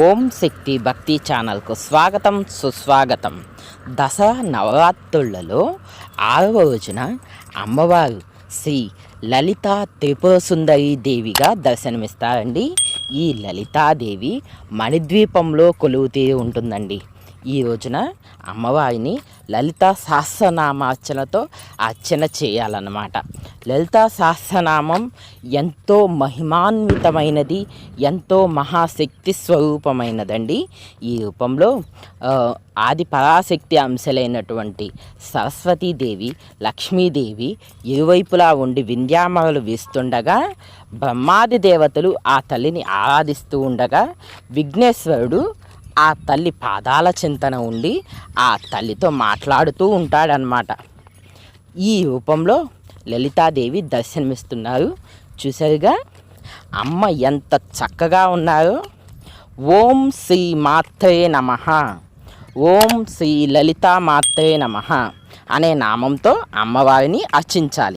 ఓం శక్తి భక్తి ఛానల్కు స్వాగతం సుస్వాగతం. దసరా నవరాత్రులలో ఆరవ రోజున అమ్మవారు శ్రీ లలిత త్రిపుర సుందరి దేవిగా దర్శనమిస్తారండి. ఈ లలితాదేవి మణిద్వీపంలో కొలువుతీరి ఉంటుందండి. ఈ రోజున అమ్మవారిని లలిత సహస్రనామార్చనతో అర్చన చేయాలన్నమాట. లలిత సహస్రనామం ఎంతో మహిమాన్వితమైనది ఎంతో మహాశక్తి స్వరూపమైనదండి. ఈ రూపంలో ఆది పరాశక్తి అంశలైనటువంటి సరస్వతీదేవి లక్ష్మీదేవి ఇరువైపులా ఉండి వింధ్యామరలు వీస్తుండగా బ్రహ్మాది దేవతలు ఆ తల్లిని ఆరాధిస్తూ ఉండగా విఘ్నేశ్వరుడు ఆ తల్లి పాదాల చింతన ఉండి ఆ తల్లితో మాట్లాడుతూ ఉంటాడనమాట ఈ రూపంలో లలితాదేవి దర్శనమిస్తున్నారు. చూసారుగా అమ్మ ఎంత చక్కగా ఉన్నారో. ఓం శ్రీ మాత్రే నమ. ఓం శ్రీ లలితా మాత్రే నమ అనే నామంతో అమ్మవారిని అర్చించాలి.